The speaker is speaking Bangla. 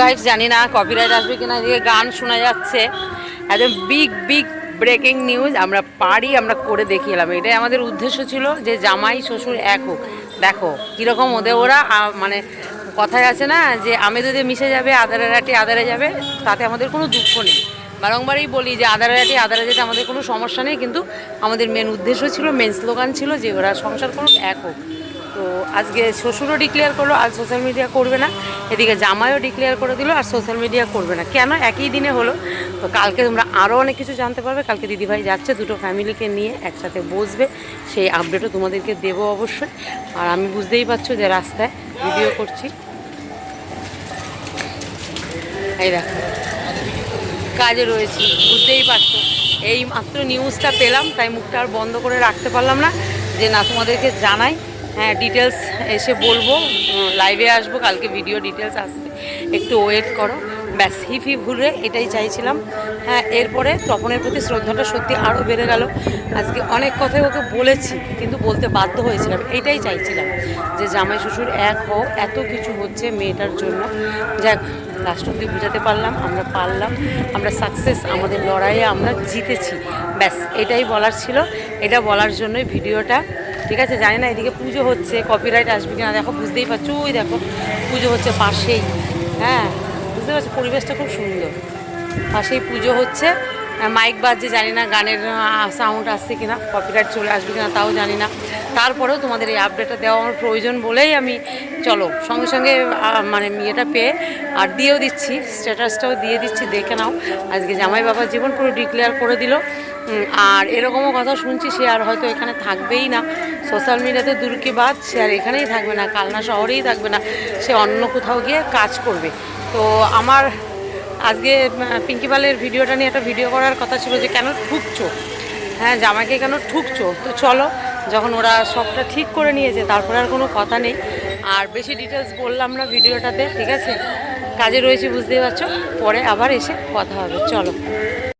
গাইড জানি না কপিরাইট আসবে কিনা যে গান শোনা যাচ্ছে। একদম বিগ বিগ ব্রেকিং নিউজ আমরা পারি, আমরা করে দেখিয়ে এলাম। এটাই আমাদের উদ্দেশ্য ছিল যে জামাই, শ্বশুর এক হোক। দেখো, কীরকম ওদের, ওরা মানে কথায় আছে না, যে আমে যদি মিশে যাবে আদারে রাটি আদারে যাবে, তাতে আমাদের কোনো দুঃখ নেই। বারংবারই বলি যে আদারে রাটি আদারে যেতে আমাদের কোনো সমস্যা নেই, কিন্তু আমাদের মেন উদ্দেশ্য ছিল মেন স্লোগান ছিল যে ওরা সংসার করুক, এক হোক। তো আজকে শ্বশুরও ডিক্লেয়ার করল, আর সোশ্যাল মিডিয়া করবে না। এদিকে জামাইও ডিক্লেয়ার করে দিল, আর সোশ্যাল মিডিয়া করবে না। কেন? একই দিনে হলো। তো কালকে তোমরা আরও অনেক কিছু জানতে পারবে। কালকে দিদিভাই যাচ্ছে, দুটো ফ্যামিলিকে নিয়ে একসাথে বসবে। সেই আপডেটও তোমাদেরকে দেবো অবশ্যই। আর আমি বুঝতেই পারছ যে রাস্তায় ভিডিও করছি। এই দেখো, কাজে রয়েছি, বুঝতেই পারছ। এই মাত্র নিউজটা পেলাম, তাই মুখটা আর বন্ধ করে রাখতে পারলাম না। যে না তোমাদেরকে জানাই হ্যাঁ ডিটেলস এসে বলব। লাইভে আসব, কালকে ভিডিও ডিটেলস আসছে। একটু ওয়েট করো। ব্যাস হিফি ভুলে এটাই চাইছিলাম। হ্যাঁ এরপরে তপনের প্রতি শ্রদ্ধাটা সত্যি আরও বেড়ে গেল। আজকে অনেক কথাই ওকে বলেছি, কিন্তু বলতে বাধ্য হয়েছিলাম। এটাই চাইছিলাম যে জামাই শ্বশুর এক হোক এত কিছু হচ্ছে মেয়েটার জন্য। যাক লাস্ট অব্দি বুঝাতে পারলাম, আমরা পারলাম। আমরা সাকসেস আমাদের লড়াইয়ে আমরা জিতেছি। ব্যাস, এটাই বলার ছিল। এটা বলার জন্যই ভিডিওটা ঠিক আছে, জানি না এদিকে পুজো হচ্ছে কপিরাইট আসবে কিনা, দেখো, বুঝতেই পারছ? ওই দেখো, পুজো হচ্ছে পাশেই হ্যাঁ? বুঝতে পারছ? পরিবেশটা খুব সুন্দর। পাশেই পুজো হচ্ছে। মাইক বাজছে, জানি না গানের সাউন্ড আসছে কিনা কপিরাইট চলে আসবে কিনা, তাও জানি না। তারপরেও তোমাদের এই আপডেটটা দেওয়া আমার প্রয়োজন বলেই আমি, চলো, সঙ্গে সঙ্গে মানে ইয়েটা পেয়ে, আর দিয়েও দিচ্ছি, স্ট্যাটাসটাও দিয়ে দিচ্ছি, দেখে নাও। আজকে জামাই বাবার জীবন পুরো ডিক্লেয়ার করে দিল। আর এরকমও কথা শুনছি, সে আর হয়তো এখানে থাকবেই না। সোশ্যাল মিডিয়াতে দূর কি বাদ সে আর এখানেই থাকবে না, কালনা শহরেই থাকবে না। সে অন্য কোথাও গিয়ে কাজ করবে। তো আমার আজকে পিঙ্কিপালের ভিডিওটা নিয়ে একটা ভিডিও করার কথা ছিল যে, কেন ঠুকছো? হ্যাঁ জামাইকে কেন ঠুকছো? তো চলো যখন ওরা সবটা ঠিক করে নিয়েছে, তারপরে আর কোনো কথা নেই। আর বেশি ডিটেলস বললাম না ভিডিওটাতে, ঠিক আছে? কাজে রয়েছে, বুঝতেই পারছ? পরে আবার এসে কথা হবে। চলো।